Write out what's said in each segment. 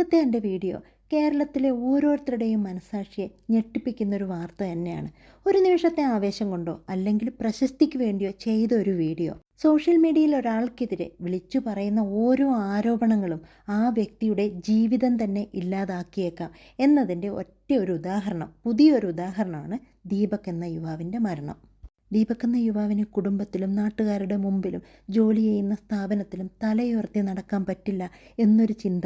ഇന്നത്തെ എന്റെ വീഡിയോ കേരളത്തിലെ ഓരോരുത്തരുടെയും മനസാക്ഷിയെ ഞെട്ടിപ്പിക്കുന്ന ഒരു വാർത്ത തന്നെയാണ്. ഒരു നിമിഷത്തെ ആവേശം കൊണ്ടോ അല്ലെങ്കിൽ പ്രശസ്തിക്ക് വേണ്ടിയോ ചെയ്ത ഒരു വീഡിയോ. സോഷ്യൽ മീഡിയയിൽ ഒരാൾക്കെതിരെ വിളിച്ചു പറയുന്ന ഓരോ ആരോപണങ്ങളും ആ വ്യക്തിയുടെ ജീവിതം തന്നെ ഇല്ലാതാക്കിയേക്കാം എന്നതിന്റെ ഒറ്റ ഒരു ഉദാഹരണം പുതിയൊരു ഉദാഹരണമാണ് ദീപക് എന്ന യുവാവിന്റെ മരണം. ദീപക് എന്ന യുവാവിന് കുടുംബത്തിലും നാട്ടുകാരുടെ മുമ്പിലും ജോലി ചെയ്യുന്ന സ്ഥാപനത്തിലും തലയുയർത്തി നടക്കാൻ പറ്റില്ല എന്നൊരു ചിന്ത.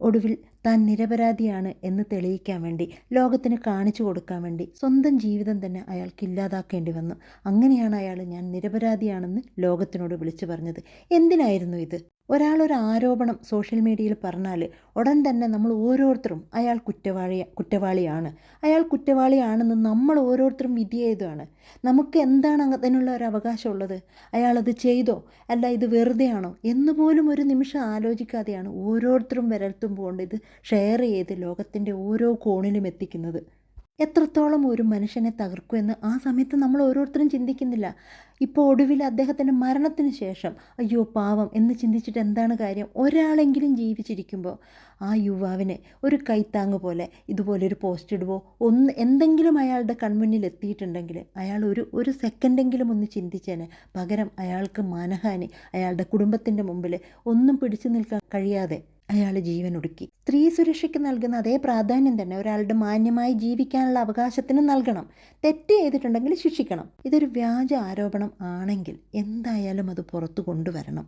ഒടുവിൽ താൻ നിരപരാധിയാണ് എന്ന് തെളിയിക്കാൻ വേണ്ടി ലോകത്തിന് കാണിച്ചു കൊടുക്കാൻ വേണ്ടി സ്വന്തം ജീവിതം തന്നെ അയാൾക്ക് ഇല്ലാതാക്കേണ്ടി വന്നു. അങ്ങനെയാണ് അയാൾ ഞാൻ നിരപരാധിയാണെന്ന് ലോകത്തിനോട് വിളിച്ചു പറഞ്ഞത്. എന്തിനായിരുന്നു ഇത്? ഒരാളൊരു ആരോപണം സോഷ്യൽ മീഡിയയിൽ പറഞ്ഞാൽ ഉടൻ തന്നെ നമ്മൾ ഓരോരുത്തരും അയാൾ കുറ്റവാളി കുറ്റവാളിയാണ്. അയാൾ കുറ്റവാളിയാണെന്ന് നമ്മൾ ഓരോരുത്തരും വിധി ചെയ്തതാണ്. നമുക്ക് എന്താണ് അതിനുള്ള ഒരു അവകാശമുള്ളത്? അയാളത് ചെയ്തോ? അല്ല ഇത് വെറുതെയാണോ? എന്ന് പോലും ഒരു നിമിഷം ആലോചിക്കാതെയാണ് ഓരോരുത്തരും വിരൽത്തുമ്പോൾ ഇത് ഷെയർ ചെയ്ത് ലോകത്തിന്റെ ഓരോ കോണിലും എത്തിക്കുന്നത്. എത്രത്തോളം ഒരു മനുഷ്യനെ തകർക്കുമെന്ന് ആ സമയത്ത് നമ്മൾ ഓരോരുത്തരും ചിന്തിക്കുന്നില്ല. ഇപ്പോൾ ഒടുവിൽ അദ്ദേഹത്തിന്റെ മരണത്തിന് ശേഷം അയ്യോ പാവം എന്ന് ചിന്തിച്ചിട്ട് എന്താണ് കാര്യം? ഒരാളെങ്കിലും ജീവിച്ചിരിക്കുമ്പോൾ ആ യുവാവിനെ ഒരു കൈത്താങ് പോലെ ഇതുപോലൊരു പോസ്റ്റ് ഇടുവോ? ഒന്ന് എന്തെങ്കിലും അയാളുടെ കൺമുന്നിൽ എത്തിയിട്ടുണ്ടെങ്കിൽ അയാൾ ഒരു ഒരു സെക്കൻഡെങ്കിലും ഒന്ന് ചിന്തിച്ചേനെ. പകരം അയാൾക്ക് മാനഹാനി അയാളുടെ കുടുംബത്തിന്റെ മുമ്പിൽ ഒന്നും പിടിച്ചു നിൽക്കാൻ കഴിയാതെ അയാൾ ജീവൻ ഒടുക്കി. സ്ത്രീ സുരക്ഷയ്ക്ക് നൽകുന്ന അതേ പ്രാധാന്യം തന്നെ ഒരാളുടെ മാന്യമായി ജീവിക്കാനുള്ള അവകാശത്തിന് നൽകണം. തെറ്റ് ചെയ്തിട്ടുണ്ടെങ്കിൽ ശിക്ഷിക്കണം. ഇതൊരു വ്യാജ ആരോപണം ആണെങ്കിൽ എന്തായാലും അത് പുറത്തു കൊണ്ടുവരണം.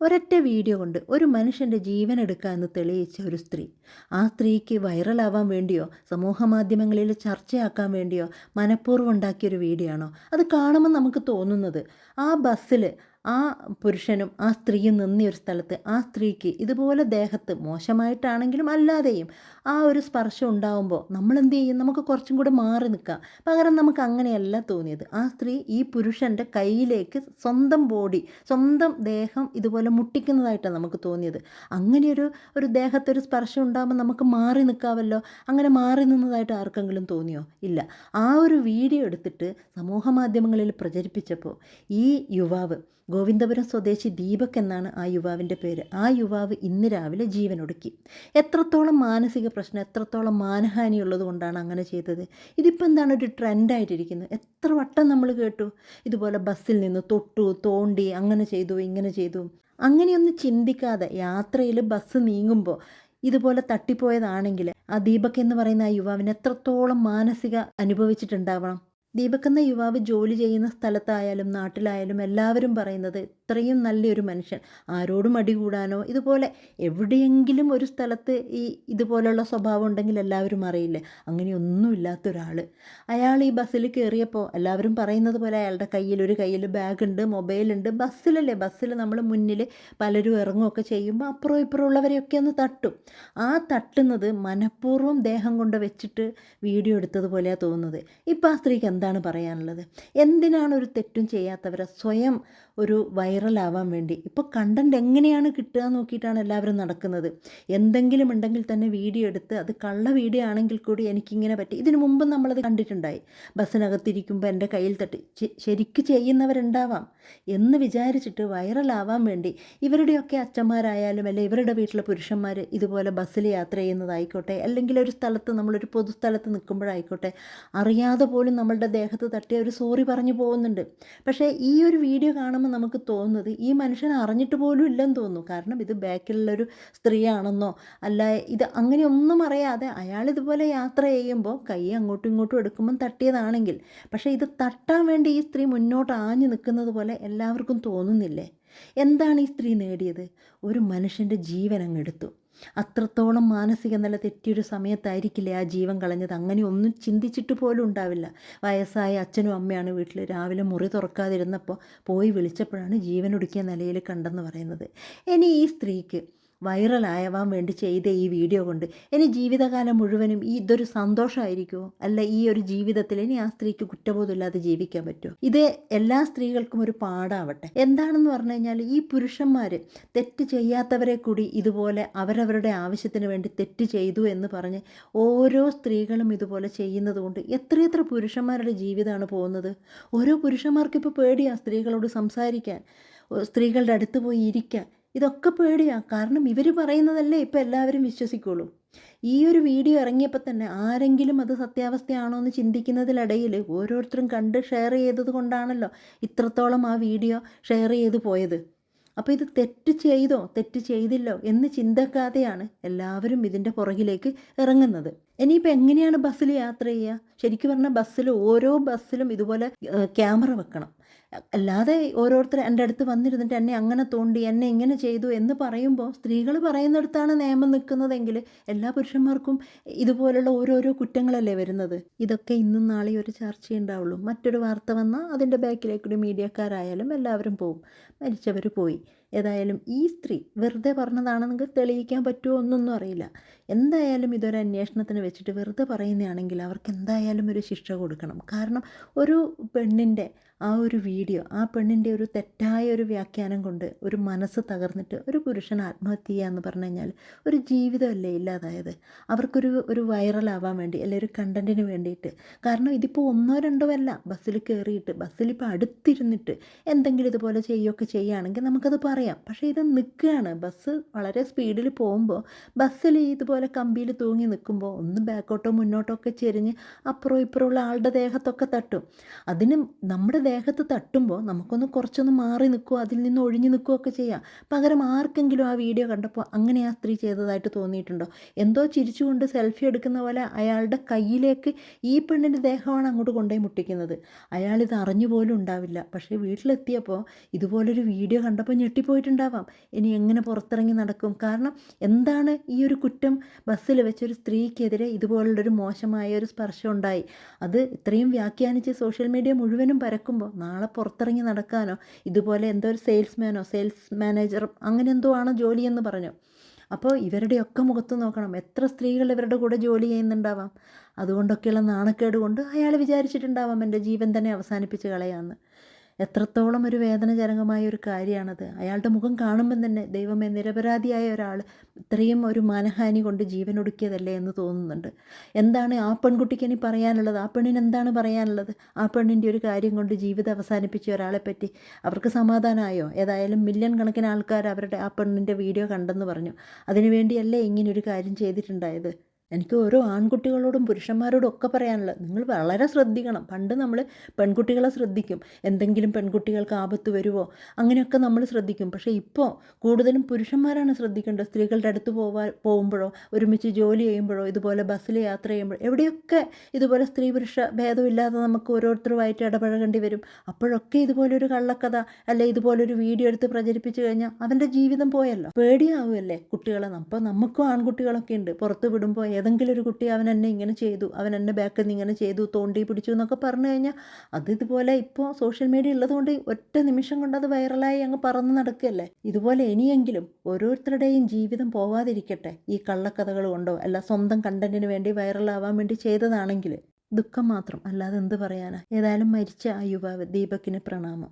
ഒരൊറ്റ വീഡിയോ കൊണ്ട് ഒരു മനുഷ്യന്റെ ജീവൻ എടുക്കാമെന്ന് തെളിയിച്ച ഒരു സ്ത്രീ ആ സ്ത്രീക്ക് വൈറലാവാൻ വേണ്ടിയോ സമൂഹ മാധ്യമങ്ങളിൽ ചർച്ചയാക്കാൻ വേണ്ടിയോ മനഃപൂർവം ഉണ്ടാക്കിയൊരു വീഡിയോ ആണോ? അത് കാണുമ്പോൾ നമുക്ക് തോന്നുന്നത് ആ ബസ്സിൽ ആ പുരുഷനും ആ സ്ത്രീയും നിന്നിയ ഒരു സ്ഥലത്ത് ആ സ്ത്രീക്ക് ഇതുപോലെ ദേഹത്ത് മോശമായിട്ടാണെങ്കിലും അല്ലാതെയും ആ ഒരു സ്പർശം ഉണ്ടാവുമ്പോൾ നമ്മൾ എന്ത് ചെയ്യും? നമുക്ക് കുറച്ചും കൂടെ മാറി നിൽക്കാം. പകരം നമുക്ക് അങ്ങനെയല്ല തോന്നിയത്. ആ സ്ത്രീ ഈ പുരുഷന്റെ കയ്യിലേക്ക് സ്വന്തം ബോഡി സ്വന്തം ദേഹം ഇതുപോലെ മുട്ടിക്കുന്നതായിട്ടാണ് നമുക്ക് തോന്നിയത്. അങ്ങനെയൊരു ഒരു ദേഹത്തൊരു സ്പർശം ഉണ്ടാകുമ്പോൾ നമുക്ക് മാറി നിൽക്കാമല്ലോ? അങ്ങനെ മാറി നിന്നതായിട്ട് ആർക്കെങ്കിലും തോന്നിയോ? ഇല്ല. ആ ഒരു വീഡിയോ എടുത്തിട്ട് സമൂഹ മാധ്യമങ്ങളിൽ പ്രചരിപ്പിച്ചപ്പോൾ ഈ യുവാവ് ഗോവിന്ദപുരം സ്വദേശി ദീപക് എന്നാണ് ആ യുവാവിന്റെ പേര്. ആ യുവാവ് ഇന്ന് രാവിലെ ജീവനൊടുക്കി. എത്രത്തോളം മാനസിക പ്രശ്നം എത്രത്തോളം മാനഹാനി ഉള്ളത് കൊണ്ടാണ് അങ്ങനെ ചെയ്തത്? ഇതിപ്പോൾ എന്താണ് ഒരു ട്രെൻഡായിട്ടിരിക്കുന്നത്? എത്ര വട്ടം നമ്മൾ കേട്ടു? ഇതുപോലെ ബസ്സിൽ നിന്ന് തൊട്ടു തോണ്ടി അങ്ങനെ ചെയ്തു ഇങ്ങനെ ചെയ്തു. അങ്ങനെയൊന്നും ചിന്തിക്കാതെ യാത്രയിൽ ബസ് നീങ്ങുമ്പോൾ ഇതുപോലെ തട്ടിപ്പോയതാണെങ്കിൽ ആ ദീപക് എന്ന് പറയുന്ന ആ യുവാവിന് എത്രത്തോളം മാനസിക അനുഭവിച്ചിട്ടുണ്ടാവണം? ദീപക് എന്ന യുവാവ് ജോലി ചെയ്യുന്ന സ്ഥലത്തായാലും നാട്ടിലായാലും എല്ലാവരും പറയുന്നത് ഇത്രയും നല്ലൊരു മനുഷ്യൻ. ആരോടും അടി കൂടാനോ ഇതുപോലെ എവിടെയെങ്കിലും ഒരു സ്ഥലത്ത് ഈ ഇതുപോലുള്ള സ്വഭാവം ഉണ്ടെങ്കിൽ എല്ലാവരും അറിയില്ലേ? അങ്ങനെയൊന്നുമില്ലാത്ത ഒരാൾ അയാൾ ഈ ബസ്സിൽ കയറിയപ്പോൾ എല്ലാവരും പറയുന്നത് പോലെ അയാളുടെ കയ്യിൽ ഒരു കയ്യിൽ ബാഗുണ്ട് മൊബൈലുണ്ട്. ബസ്സിലല്ലേ? ബസ്സിൽ നമ്മൾ മുന്നിൽ പലരും ഇറങ്ങുകയൊക്കെ ചെയ്യുമ്പോൾ അപ്പുറം ഇപ്പുറം ഉള്ളവരെയൊക്കെ ഒന്ന് തട്ടും. ആ തട്ടുന്നത് മനഃപൂർവം ദേഹം കൊണ്ട് വെച്ചിട്ട് വീഡിയോ എടുത്തതുപോലെയാണ് തോന്നുന്നത്. ഇപ്പോൾ ആ സ്ത്രീക്ക് എന്താണ് പറയാനുള്ളത്? എന്തിനാണ് ഒരു തെറ്റും ചെയ്യാത്തവരെ സ്വയം ഒരു വൈറലാവാൻ വേണ്ടി. ഇപ്പോൾ കണ്ടന്റ് എങ്ങനെയാണ് കിട്ടുക നോക്കിയിട്ടാണ് എല്ലാവരും നടക്കുന്നത്. എന്തെങ്കിലും ഉണ്ടെങ്കിൽ തന്നെ വീഡിയോ എടുത്ത് അത് കള്ള വീഡിയോ ആണെങ്കിൽ കൂടി എനിക്കിങ്ങനെ പറ്റി. ഇതിനു മുമ്പ് നമ്മളത് കണ്ടിട്ടുണ്ടായി. ബസ്സിനകത്തിരിക്കുമ്പോൾ എന്റെ കയ്യിൽ തട്ടി. ശരിക്ക് ചെയ്യുന്നവരുണ്ടാവാം എന്ന് വിചാരിച്ചിട്ട് വൈറലാവാൻ വേണ്ടി ഇവരുടെയൊക്കെ അച്ഛന്മാരായാലും അല്ലെ ഇവരുടെ വീട്ടിലെ പുരുഷന്മാർ ഇതുപോലെ ബസ്സിൽ യാത്ര ചെയ്യുന്നതായിക്കോട്ടെ അല്ലെങ്കിൽ ഒരു സ്ഥലത്ത് നമ്മളൊരു പൊതുസ്ഥലത്ത് നിൽക്കുമ്പോഴായിക്കോട്ടെ അറിയാതെ പോലും നമ്മളുടെ ദേഹത്ത് തട്ടിയ ഒരു സോറി പറഞ്ഞു പോകുന്നുണ്ട്. പക്ഷേ ഈ ഒരു വീഡിയോ കാണുമ്പോൾ നമുക്ക് തോന്നുന്നത് ഈ മനുഷ്യൻ അറിഞ്ഞിട്ട് പോലും ഇല്ലെന്ന് തോന്നുന്നു. കാരണം ഇത് ബാക്കിലുള്ളൊരു സ്ത്രീയാണെന്നോ അല്ല ഇത് അങ്ങനെയൊന്നും അറിയാതെ അയാൾ ഇതുപോലെ യാത്ര ചെയ്യുമ്പോൾ കൈ അങ്ങോട്ടും ഇങ്ങോട്ടും എടുക്കുമ്പം തട്ടിയതാണെങ്കിൽ പക്ഷേ ഇത് തട്ടാൻ വേണ്ടി ഈ സ്ത്രീ മുന്നോട്ട് ആഞ്ഞു നിൽക്കുന്നത് പോലെ എല്ലാവർക്കും തോന്നുന്നില്ലേ? എന്താണ് ഈ സ്ത്രീ നേടിയത്? ഒരു മനുഷ്യന്റെ ജീവൻ അങ്ങ് എടുത്തു. അത്രത്തോളം മാനസിക നില തെറ്റിയൊരു സമയത്തായിരിക്കില്ല ആ ജീവൻ കളഞ്ഞത്? അങ്ങനെ ഒന്നും ചിന്തിച്ചിട്ട് പോലും ഉണ്ടാവില്ല. വയസ്സായ അച്ഛനും അമ്മയാണ് വീട്ടിൽ രാവിലെ മുറി തുറക്കാതിരുന്നപ്പോൾ പോയി വിളിച്ചപ്പോഴാണ് ജീവനൊടുക്കിയ നിലയിൽ കണ്ടെന്ന് പറയുന്നത്. ഇനി ഈ സ്ത്രീക്ക് വൈറലായവാൻ വേണ്ടി ചെയ്ത ഈ വീഡിയോ കൊണ്ട്. ഇനി ജീവിതകാലം മുഴുവനും ഈ ഇതൊരു സന്തോഷമായിരിക്കുമോ അല്ല ഈ ഒരു ജീവിതത്തിൽ ഇനി ആ സ്ത്രീക്ക് കുറ്റബോധമില്ലാതെ ജീവിക്കാൻ പറ്റുമോ ഇത് എല്ലാ സ്ത്രീകൾക്കും ഒരു പാടാവട്ടെ എന്താണെന്ന് പറഞ്ഞു കഴിഞ്ഞാൽ ഈ പുരുഷന്മാർ തെറ്റ് ചെയ്യാത്തവരെ കൂടി ഇതുപോലെ അവരവരുടെ ആവശ്യത്തിന് വേണ്ടി തെറ്റ് ചെയ്തു എന്ന് പറഞ്ഞ് ഓരോ സ്ത്രീകളും ഇതുപോലെ ചെയ്യുന്നത് കൊണ്ട് എത്രയെത്ര പുരുഷന്മാരുടെ ജീവിതമാണ് പോകുന്നത്? ഓരോ പുരുഷന്മാർക്കിപ്പോൾ പേടിയാണ് സ്ത്രീകളോട് സംസാരിക്കാൻ. സ്ത്രീകളുടെ അടുത്ത് പോയി ഇരിക്കാൻ. ഇതൊക്കെ പേടിയാണ് കാരണം ഇവർ പറയുന്നതല്ലേ ഇപ്പോൾ എല്ലാവരും വിശ്വസിക്കുള്ളൂ. ഈ ഒരു വീഡിയോ ഇറങ്ങിയപ്പോൾ തന്നെ ആരെങ്കിലും അത് സത്യാവസ്ഥയാണോ എന്ന് ചിന്തിക്കുന്നതിനിടയിൽ ഓരോരുത്തരും കണ്ട് ഷെയർ ചെയ്തത് കൊണ്ടാണല്ലോ ഇത്രത്തോളം ആ വീഡിയോ ഷെയർ ചെയ്ത് പോയത്. അപ്പോൾ ഇത് തെറ്റ് ചെയ്തോ? തെറ്റ് ചെയ്തില്ലോ? എന്ന് ചിന്തക്കാതെയാണ് എല്ലാവരും ഇതിന്റെ പുറകിലേക്ക് ഇറങ്ങുന്നത്. ഇനിയിപ്പോൾ എങ്ങനെയാണ് ബസ്സിൽ യാത്ര ചെയ്യുക ശരിക്കും പറഞ്ഞാൽ ബസ്സിൽ ഓരോ ബസ്സിലും ഇതുപോലെ ക്യാമറ വെക്കണം. അല്ലാതെ ഓരോരുത്തർ എന്റെ അടുത്ത് വന്നിരുന്നിട്ട് എന്നെ അങ്ങനെ തോണ്ടി എന്നെ ഇങ്ങനെ ചെയ്തു എന്ന് പറയുമ്പോൾ സ്ത്രീകൾ പറയുന്നിടത്താണ് നിയമം നിൽക്കുന്നതെങ്കിൽ എല്ലാ പുരുഷന്മാർക്കും ഇതുപോലുള്ള ഓരോരോ കുറ്റങ്ങളല്ലേ വരുന്നത്? ഇതൊക്കെ ഇന്നും നാളെ ഒരു ചർച്ചയുണ്ടാവുള്ളൂ മറ്റൊരു വാർത്ത വന്നാൽ അതിന്റെ ബാക്കിലേക്കൊരു മീഡിയക്കാരായാലും എല്ലാവരും പോവും. മരിച്ചവർ പോയി. ഏതായാലും ഈ സ്ത്രീ വെറുതെ പറഞ്ഞതാണെന്ന് തെളിയിക്കാൻ പറ്റുമോ എന്നൊന്നും അറിയില്ല. എന്തായാലും ഇതൊരു അന്വേഷണത്തിന് വെച്ചിട്ട് വെറുതെ പറയുന്നതാണെങ്കിൽ അവർക്ക് എന്തായാലും ഒരു ശിക്ഷ കൊടുക്കണം. കാരണം ഒരു പെണ്ണിന്റെ ആ ഒരു വീഡിയോ ആ പെണ്ണിന്റെ ഒരു തെറ്റായ ഒരു വ്യാഖ്യാനം കൊണ്ട് ഒരു മനസ്സ് തകർന്നിട്ട് ഒരു പുരുഷൻ ആത്മഹത്യ ചെയ്യുക എന്ന് പറഞ്ഞു കഴിഞ്ഞാൽ ഒരു ജീവിതമല്ലേ ഇല്ലാതായത്? അവർക്കൊരു ഒരു വൈറലാവാൻ വേണ്ടി അല്ലെങ്കിൽ ഒരു കണ്ടന്റിന് വേണ്ടിയിട്ട്. കാരണം ഇതിപ്പോൾ ഒന്നോ രണ്ടോ അല്ല ബസ്സിൽ കയറിയിട്ട് ബസ്സിലിപ്പോൾ അടുത്തിരുന്നിട്ട് എന്തെങ്കിലും ഇതുപോലെ ചെയ്യുകയൊക്കെ ചെയ്യുകയാണെങ്കിൽ നമുക്കത് പറയാം. പക്ഷേ ഇത് നിൽക്കുകയാണ്. ബസ് വളരെ സ്പീഡിൽ പോകുമ്പോൾ ബസ്സിൽ ഇതുപോലെ കമ്പിയിൽ തൂങ്ങി നിൽക്കുമ്പോൾ ഒന്ന് ബാക്കോട്ടോ മുന്നോട്ടോ ഒക്കെ ചെരിഞ്ഞ് അപ്പുറം ഇപ്പുറം ഉള്ള ആളുടെ ദേഹത്തൊക്കെ തട്ടും. അതിന് നമ്മുടെ ദേഹത്ത് തട്ടുമ്പോൾ നമുക്കൊന്ന് കുറച്ചൊന്ന് മാറി നിൽക്കുകയോ അതിൽ നിന്ന് ഒഴിഞ്ഞു നിൽക്കുകയോ ഒക്കെ ചെയ്യാം. പകരം ആർക്കെങ്കിലും ആ വീഡിയോ കണ്ടപ്പോൾ അങ്ങനെ ആ സ്ത്രീ ചെയ്തതായിട്ട് തോന്നിയിട്ടുണ്ടോ? എന്തോ ചിരിച്ചുകൊണ്ട് സെൽഫി എടുക്കുന്ന പോലെ അയാളുടെ കയ്യിലേക്ക് ഈ പെണ്ണിന്റെ ദേഹമാണ് അങ്ങോട്ട് കൊണ്ടുപോയി മുട്ടിക്കുന്നത്. അയാളിത് അറിഞ്ഞു പോലും ഉണ്ടാവില്ല. പക്ഷേ വീട്ടിലെത്തിയപ്പോൾ ഇതുപോലൊരു വീഡിയോ കണ്ടപ്പോൾ ഞെട്ടിപ്പോയിട്ടുണ്ടാവാം ഇനി എങ്ങനെ പുറത്തിറങ്ങി നടക്കും? കാരണം എന്താണ് ഈ ഒരു കുറ്റം? ബസ്സിൽ വെച്ചൊരു സ്ത്രീക്കെതിരെ ഇതുപോലുള്ളൊരു മോശമായ ഒരു സ്പർശം ഉണ്ടായി അത് ഇത്രയും വ്യാഖ്യാനിച്ച് സോഷ്യൽ മീഡിയ മുഴുവനും പരക്കുമ്പോൾ നാളെ പുറത്തിറങ്ങി നടക്കാനോ ഇതുപോലെ എന്തോ ഒരു സെയിൽസ്മാനോ സെയിൽസ് മാനേജർ അങ്ങനെ എന്തോ ആണ് ജോലിയെന്ന് പറഞ്ഞു. അപ്പോൾ ഇവരുടെയൊക്കെ മുഖത്ത് നോക്കണം. എത്ര സ്ത്രീകൾ ഇവരുടെ കൂടെ ജോലി ചെയ്യുന്നുണ്ടാവാം? അതുകൊണ്ടൊക്കെയുള്ള നാണക്കേട് കൊണ്ട് അയാൾ വിചാരിച്ചിട്ടുണ്ടാവാം എന്റെ ജീവൻ തന്നെ അവസാനിപ്പിച്ച് കളയാമെന്ന്. എത്രത്തോളം ഒരു വേദനജനകമായ ഒരു കാര്യമാണത്. അയാളുടെ മുഖം കാണുമ്പം തന്നെ ദൈവമേ നിരപരാധിയായ ഒരാൾ ഇത്രയും ഒരു മാനഹാനി കൊണ്ട് ജീവൻ ഒടുക്കിയതല്ലേ എന്ന് തോന്നുന്നുണ്ട്. എന്താണ് ആ പെൺകുട്ടിക്ക് ഇനി പറയാനുള്ളത്? ആ പെണ്ണിന് എന്താണ് പറയാനുള്ളത്? ആ പെണ്ണിന്റെ ഒരു കാര്യം കൊണ്ട് ജീവിതം അവസാനിപ്പിച്ച ഒരാളെ പറ്റി അവർക്ക് സമാധാനമായോ? ഏതായാലും മില്യൺ കണക്കിന് ആൾക്കാർ അവരുടെ ആ പെണ്ണിന്റെ വീഡിയോ കണ്ടെന്ന് പറഞ്ഞു. അതിനുവേണ്ടിയല്ലേ ഇങ്ങനെ ഒരു കാര്യം ചെയ്തിട്ടുണ്ടായത്? എനിക്ക് ഓരോ ആൺകുട്ടികളോടും പുരുഷന്മാരോടും ഒക്കെ പറയാനുള്ളത് നിങ്ങൾ വളരെ ശ്രദ്ധിക്കണം. പണ്ട് നമ്മൾ പെൺകുട്ടികളെ ശ്രദ്ധിക്കും. എന്തെങ്കിലും പെൺകുട്ടികൾക്ക് ആപത്ത് വരുമോ അങ്ങനെയൊക്കെ നമ്മൾ ശ്രദ്ധിക്കും. പക്ഷേ ഇപ്പോൾ കൂടുതലും പുരുഷന്മാരാണ് ശ്രദ്ധിക്കേണ്ടത്. സ്ത്രീകളുടെ അടുത്ത് പോവാ പോകുമ്പോഴോ ഒരുമിച്ച് ജോലി ചെയ്യുമ്പോഴോ ഇതുപോലെ ബസ്സിൽ യാത്ര ചെയ്യുമ്പോഴോ എവിടെയൊക്കെ ഇതുപോലെ സ്ത്രീ പുരുഷ ഭേദമില്ലാതെ നമുക്ക് ഓരോരുത്തരുമായിട്ട് ഇടപഴകേണ്ടി വരും. അപ്പോഴൊക്കെ ഇതുപോലൊരു കള്ളക്കഥ അല്ലെ ഇതുപോലൊരു വീഡിയോ എടുത്ത് പ്രചരിപ്പിച്ചു കഴിഞ്ഞാൽ അവന്റെ ജീവിതം പോയല്ലോ. പേടിയാവുമല്ലേ കുട്ടികളെ? അപ്പോൾ നമുക്കും ആൺകുട്ടികളൊക്കെ ഉണ്ട്. പുറത്ത് വിടുമ്പോൾ ഏതെങ്കിലും ഒരു കുട്ടി അവൻ എന്നെ ഇങ്ങനെ ചെയ്തു അവൻ എന്നെ ബാക്കിൽ നിന്ന് ഇങ്ങനെ ചെയ്തു തോണ്ടി പിടിച്ചു എന്നൊക്കെ പറഞ്ഞു കഴിഞ്ഞാൽ അത് ഇതുപോലെ ഇപ്പോൾ സോഷ്യൽ മീഡിയ ഉള്ളതുകൊണ്ട് ഒറ്റ നിമിഷം കൊണ്ട് അത് വൈറലായി അങ്ങ് പറന്ന് നടക്കുകയല്ലേ ഇതുപോലെ ഇനിയെങ്കിലും ഓരോരുത്തരുടെയും ജീവിതം പോവാതിരിക്കട്ടെ ഈ കള്ളക്കഥകൾ കൊണ്ടോ അല്ല സ്വന്തം കണ്ടന്റിന് വേണ്ടി വൈറലാവാൻ വേണ്ടി ചെയ്തതാണെങ്കിൽ ദുഃഖം മാത്രം അല്ലാതെ എന്ത് പറയാനാ? ഏതായാലും മരിച്ച ആ യുവാവ് ദീപക്കിന് പ്രണാമം.